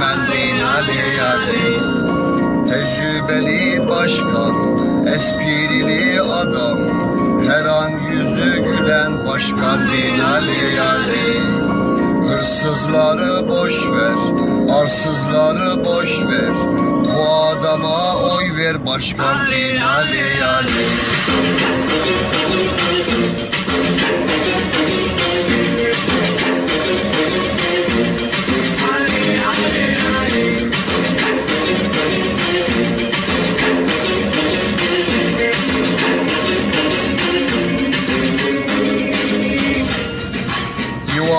ben Binali Ali Tecrübeli başkan, esprili adam. Her an yüzü gülen başkan Binali Ali Hırsızları boş ver, arsızları boş ver. Bu adama oy ver başkan Binali Ali He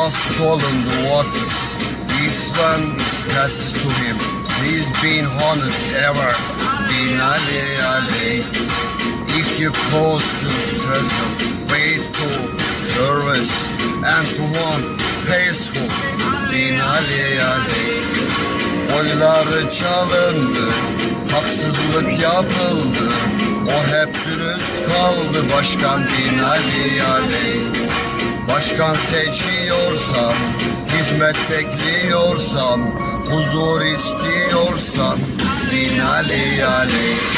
was stolen the waters. This one is passes to him. He's been honest ever. Bin Ali Ali. If you close to treasure, wait to service and to one peaceful. Bin Ali Ali. Oyları çalındı, haksızlık yapıldı. O hep dürüst kaldı başkan Bin Ali Ali. Başkan seçiyorsan, hizmet bekliyorsan, huzur istiyorsan, bin Ali Ali.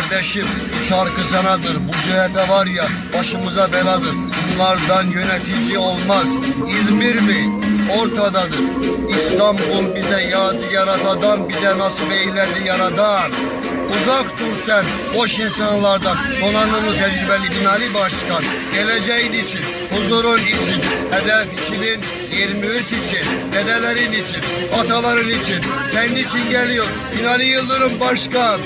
Kardeşim şarkı sanadır. Bu CHP var ya başımıza beladır. Bunlardan yönetici olmaz. İzmir mi? Ortadadır. İstanbul bize yadigar atadan bize nasip eyledi yaradan. Uzak dur sen boş insanlardan. Donanımlı tecrübeli binali başkan. Geleceğin için, huzurun için, hedef 2023 için, dedelerin için, ataların için, senin için geliyor. Binali Yıldırım Başkan.